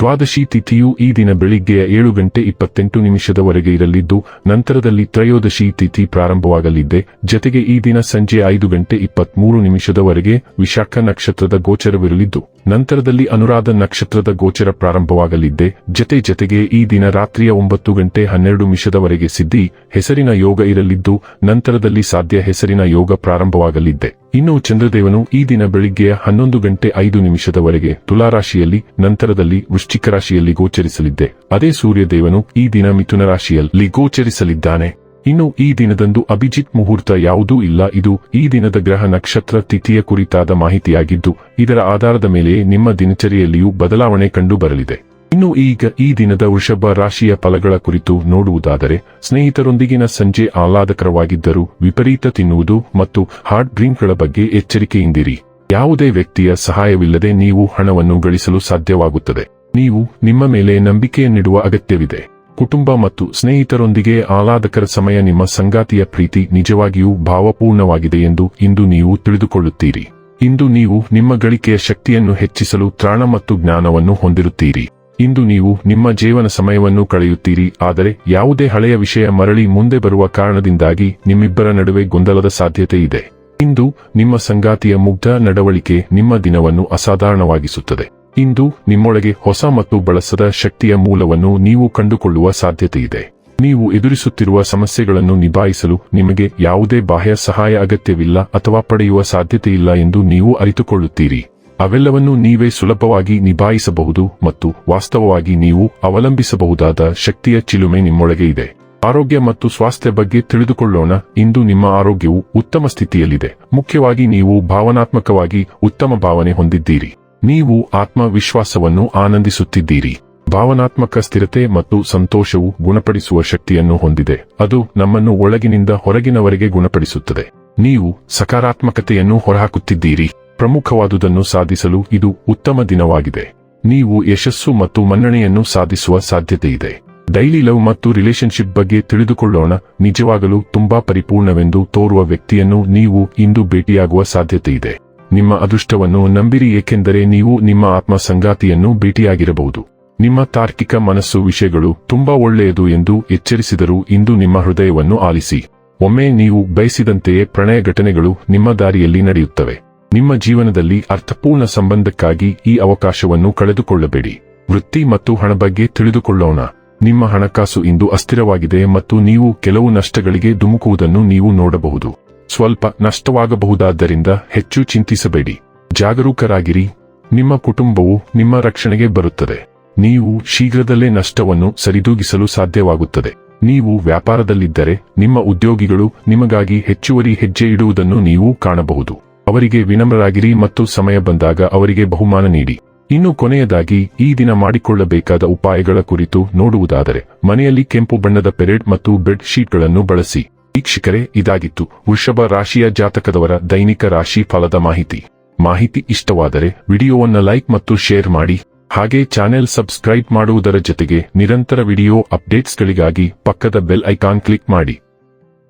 ದ್ವಾದಶಿ ತಿಥಿಯು ಈ ದಿನ ಬೆಳಿಗ್ಗೆಯ ಏಳು ಗಂಟೆ ಇಪ್ಪತ್ತೆಂಟು ನಿಮಿಷದವರೆಗೆ ಇರಲಿದ್ದು, ನಂತರದಲ್ಲಿ ತ್ರಯೋದಶಿ ತಿಥಿ ಪ್ರಾರಂಭವಾಗಲಿದೆ. ಜತೆಗೆ ಈ ದಿನ ಸಂಜೆ ಐದು ಗಂಟೆ ಇಪ್ಪತ್ಮೂರು ನಿಮಿಷದವರೆಗೆ ವಿಶಾಖ ನಕ್ಷತ್ರದ ಗೋಚರವಿರಲಿದ್ದು, ನಂತರದಲ್ಲಿ ಅನುರಾಧ ನಕ್ಷತ್ರದ ಗೋಚರ ಪ್ರಾರಂಭವಾಗಲಿದೆ. ಜತೆ ಜತೆಗೆ ಈ ದಿನ ರಾತ್ರಿಯ ಒಂಬತ್ತು ಗಂಟೆ ಹನ್ನೆರಡು ನಿಮಿಷದವರೆಗೆ ಸಿದ್ಧಿ, ಹೆಸರಿನ ಯೋಗ ಇರಲಿದ್ದು, ನಂತರದಲ್ಲಿ ಸಾಧ್ಯ ಹೆಸರಿನ ಯೋಗ ಪ್ರಾರಂಭವಾಗಲಿದೆ. ಇನ್ನು ಚಂದ್ರದೇವನು ಈ ದಿನ ಬೆಳಿಗ್ಗೆಯ ಹನ್ನೊಂದು ಗಂಟೆ ಐದು ನಿಮಿಷದವರೆಗೆ ತುಲಾರಾಶಿಯಲ್ಲಿ, ನಂತರದಲ್ಲಿ ವೃಶ್ಚಿಕ ರಾಶಿಯಲ್ಲಿ ಗೋಚರಿಸಲಿದ್ದೆ. ಅದೇ ಸೂರ್ಯದೇವನು ಈ ದಿನ ಮಿಥುನ ರಾಶಿಯಲ್ಲಿ ಗೋಚರಿಸಲಿದ್ದಾನೆ. ಇನ್ನು ಈ ದಿನದಂದು ಅಭಿಜಿತ್ ಮುಹೂರ್ತ ಯಾವುದೂ ಇಲ್ಲ. ಇದು ಈ ದಿನದ ಗ್ರಹ ನಕ್ಷತ್ರ ತಿಥಿಯ ಕುರಿತಾದ ಮಾಹಿತಿಯಾಗಿದ್ದು, ಇದರ ಆಧಾರದ ಮೇಲೆ ನಿಮ್ಮ ದಿನಚರಿಯಲ್ಲಿಯೂ ಬದಲಾವಣೆ ಕಂಡು ಬರಲಿದೆ ಇನ್ನು ಈಗ ಈ ದಿನದ ವೃಷಭ ರಾಶಿಯ ಫಲಗಳ ಕುರಿತು ನೋಡುವುದಾದರೆ, ಸ್ನೇಹಿತರೊಂದಿಗಿನ ಸಂಜೆ ಆಹ್ಲಾದಕರವಾಗಿದ್ದರೂ ವಿಪರೀತ ತಿನ್ನುವುದು ಮತ್ತು ಹಾರ್ಡ್ ಡ್ರಿಂಕ್ಗಳ ಬಗ್ಗೆ ಎಚ್ಚರಿಕೆಯಿಂದಿರಿ. ಯಾವುದೇ ವ್ಯಕ್ತಿಯ ಸಹಾಯವಿಲ್ಲದೆ ನೀವು ಹಣವನ್ನು ಗಳಿಸಲು ಸಾಧ್ಯವಾಗುತ್ತದೆ. ನೀವು ನಿಮ್ಮ ಮೇಲೆ ನಂಬಿಕೆಯನ್ನಿಡುವ ಅಗತ್ಯವಿದೆ. ಕುಟುಂಬ ಮತ್ತು ಸ್ನೇಹಿತರೊಂದಿಗೆ ಆಹ್ಲಾದಕರ ಸಮಯ ನಿಮ್ಮ ಸಂಗಾತಿಯ ಪ್ರೀತಿ ನಿಜವಾಗಿಯೂ ಭಾವಪೂರ್ಣವಾಗಿದೆ ಎಂದು ಇಂದು ನೀವು ತಿಳಿದುಕೊಳ್ಳುತ್ತೀರಿ. ಇಂದು ನೀವು ನಿಮ್ಮ ಗಳಿಕೆಯ ಶಕ್ತಿಯನ್ನು ಹೆಚ್ಚಿಸಲು ತ್ರಾಣ ಮತ್ತು ಜ್ಞಾನವನ್ನು ಹೊಂದಿರುತ್ತೀರಿ. ಇಂದು ನೀವು ನಿಮ್ಮ ಜೀವನ ಸಮಯವನ್ನು ಕಳೆಯುತ್ತೀರಿ, ಆದರೆ ಯಾವುದೇ ಹಳೆಯ ವಿಷಯ ಮರಳಿ ಮುಂದೆ ಬರುವ ಕಾರಣದಿಂದಾಗಿ ನಿಮ್ಮಿಬ್ಬರ ನಡುವೆ ಗೊಂದಲದ ಸಾಧ್ಯತೆ ಇದೆ. ಇಂದು ನಿಮ್ಮ ಸಂಗಾತಿಯ ಮುಗ್ಧ ನಡವಳಿಕೆ ನಿಮ್ಮ ದಿನವನ್ನು ಅಸಾಧಾರಣವಾಗಿಸುತ್ತದೆ. ಇಂದು ನಿಮ್ಮೊಳಗೆ ಹೊಸ ಮತ್ತು ಬಳಸದ ಶಕ್ತಿಯ ಮೂಲವನ್ನು ನೀವು ಕಂಡುಕೊಳ್ಳುವ ಸಾಧ್ಯತೆಯಿದೆ ನೀವು ಎದುರಿಸುತ್ತಿರುವ ಸಮಸ್ಯೆಗಳನ್ನು ನಿಭಾಯಿಸಲು ನಿಮಗೆ ಯಾವುದೇ ಬಾಹ್ಯ ಸಹಾಯ ಅಗತ್ಯವಿಲ್ಲ ಅಥವಾ ಪಡೆಯುವ ಸಾಧ್ಯತೆಯಿಲ್ಲ ಎಂದು ನೀವು ಅರಿತುಕೊಳ್ಳುತ್ತೀರಿ. ಅವೆಲ್ಲವನ್ನೂ ನೀವೇ ಸುಲಭವಾಗಿ ನಿಭಾಯಿಸಬಹುದು ಮತ್ತು ವಾಸ್ತವವಾಗಿ ನೀವು ಅವಲಂಬಿಸಬಹುದಾದ ಶಕ್ತಿಯ ಚಿಲುಮೆ ನಿಮ್ಮೊಳಗೆ ಇದೆ. ಆರೋಗ್ಯ ಮತ್ತು ಸ್ವಾಸ್ಥ್ಯ ಬಗ್ಗೆ ತಿಳಿದುಕೊಳ್ಳೋಣ. ಇಂದು ನಿಮ್ಮ ಆರೋಗ್ಯವು ಉತ್ತಮ ಸ್ಥಿತಿಯಲ್ಲಿದೆ. ಮುಖ್ಯವಾಗಿ ನೀವು ಭಾವನಾತ್ಮಕವಾಗಿ ಉತ್ತಮ ಭಾವನೆ ಹೊಂದಿದ್ದೀರಿ. ನೀವು ಆತ್ಮವಿಶ್ವಾಸವನ್ನು ಆನಂದಿಸುತ್ತಿದ್ದೀರಿ. ಭಾವನಾತ್ಮಕ ಸ್ಥಿರತೆ ಮತ್ತು ಸಂತೋಷವು ಗುಣಪಡಿಸುವ ಶಕ್ತಿಯನ್ನು ಹೊಂದಿದೆ. ಅದು ನಮ್ಮನ್ನು ಒಳಗಿನಿಂದ ಹೊರಗಿನವರೆಗೆ ಗುಣಪಡಿಸುತ್ತದೆ. ನೀವು ಸಕಾರಾತ್ಮಕತೆಯನ್ನು ಹೊರಹಾಕುತ್ತಿದ್ದೀರಿ. ಪ್ರಮುಖವಾದುದನ್ನು ಸಾಧಿಸಲು ಇದು ಉತ್ತಮ ದಿನವಾಗಿದೆ. ನೀವು ಯಶಸ್ಸು ಮತ್ತು ಮನ್ನಣೆಯನ್ನು ಸಾಧಿಸುವ ಸಾಧ್ಯತೆಯಿದೆ. ಡೈಲಿ ಲವ್ ಮತ್ತು ರಿಲೇಶನ್ಶಿಪ್ ಬಗ್ಗೆ ತಿಳಿದುಕೊಳ್ಳೋಣ. ನಿಜವಾಗಲೂ ತುಂಬಾ ಪರಿಪೂರ್ಣವೆಂದು ತೋರುವ ವ್ಯಕ್ತಿಯನ್ನು ನೀವು ಇಂದು ಭೇಟಿಯಾಗುವ ಸಾಧ್ಯತೆಯಿದೆ. ನಿಮ್ಮ ಅದೃಷ್ಟವನ್ನು ನಂಬಿರಿ, ಏಕೆಂದರೆ ನೀವು ನಿಮ್ಮ ಆತ್ಮ ಸಂಗಾತಿಯನ್ನು ಭೇಟಿಯಾಗಿರಬಹುದು. ನಿಮ್ಮ ತಾರ್ಕಿಕ ಮನಸ್ಸು ವಿಷಯಗಳು ತುಂಬಾ ಒಳ್ಳೆಯದು ಎಂದು ಎಚ್ಚರಿಸಿದರೂ ಇಂದು ನಿಮ್ಮ ಹೃದಯವನ್ನು ಆಲಿಸಿ. ಒಮ್ಮೆ ನೀವು ಬಯಸಿದಂತೆಯೇ ಪ್ರಣಯ ಘಟನೆಗಳು ನಿಮ್ಮ ದಾರಿಯಲ್ಲಿ ನಡೆಯುತ್ತವೆ. ನಿಮ್ಮ ಜೀವನದಲ್ಲಿ ಅರ್ಥಪೂರ್ಣ ಸಂಬಂಧಕ್ಕಾಗಿ ಈ ಅವಕಾಶವನ್ನು ಕಳೆದುಕೊಳ್ಳಬೇಡಿ. ವೃತ್ತಿ ಮತ್ತು ಹಣ ಬಗ್ಗೆ ತಿಳಿದುಕೊಳ್ಳೋಣ. ನಿಮ್ಮ ಹಣಕಾಸು ಇಂದು ಅಸ್ಥಿರವಾಗಿದೆ ಮತ್ತು ನೀವು ಕೆಲವು ನಷ್ಟಗಳಿಗೆ ಧುಮುಕುವುದನ್ನು ನೀವು ನೋಡಬಹುದು. ಸ್ವಲ್ಪ ನಷ್ಟವಾಗಬಹುದಾದ್ದರಿಂದ ಹೆಚ್ಚು ಚಿಂತಿಸಬೇಡಿ. ಜಾಗರೂಕರಾಗಿರಿ. ನಿಮ್ಮ ಕುಟುಂಬವು ನಿಮ್ಮ ರಕ್ಷಣೆಗೆ ಬರುತ್ತದೆ. ನೀವು ಶೀಘ್ರದಲ್ಲೇ ನಷ್ಟವನ್ನು ಸರಿದೂಗಿಸಲು ಸಾಧ್ಯವಾಗುತ್ತದೆ. ನೀವು ವ್ಯಾಪಾರದಲ್ಲಿದ್ದರೆ ನಿಮ್ಮ ಉದ್ಯೋಗಿಗಳು ನಿಮಗಾಗಿ ಹೆಚ್ಚುವರಿ ಹೆಜ್ಜೆ ಇಡುವುದನ್ನು ನೀವು ಕಾಣಬಹುದು. ಅವರಿಗೆ ವಿನಮ್ರರಾಗಿರಿ ಮತ್ತು ಸಮಯ ಬಂದಾಗ ಅವರಿಗೆ ಬಹುಮಾನ ನೀಡಿ. ಇನ್ನು ಕೊನೆಯದಾಗಿ, ಈ ದಿನ ಮಾಡಿಕೊಳ್ಳಬೇಕಾದ ಉಪಾಯಗಳ ಕುರಿತು ನೋಡುವುದಾದರೆ, ಮನೆಯಲ್ಲಿ ಕೆಂಪು ಬಣ್ಣದ ಪೆರೇಡ್ ಮತ್ತು ಬೆಡ್ ಶೀಟ್ಗಳನ್ನು ಬಳಸಿ. ವೀಕ್ಷಕರೇ, ಇದಾಗಿತ್ತು. ವೃಷಭ ರಾಶಿಯ ಜಾತಕದವರ ದೈನಿಕ ರಾಶಿ ಫಲದ ಮಾಹಿತಿ. ಮಾಹಿತಿ ಇಷ್ಟವಾದರೆ, ವಿಡಿಯೋವನ್ನ ಲೈಕ್ ಮತ್ತು ಶೇರ್ ಮಾಡಿ. ಹಾಗೆ ಚಾನೆಲ್ ಸಬ್ಸ್ಕ್ರೈಬ್ ಮಾಡುವುದರ ಜೊತೆಗೆ ನಿರಂತರ ವಿಡಿಯೋ ಅಪ್ಡೇಟ್ಸ್ಗಳಿಗಾಗಿ ಪಕ್ಕದ ಬೆಲ್ ಐಕಾನ್ ಕ್ಲಿಕ್ ಮಾಡಿ.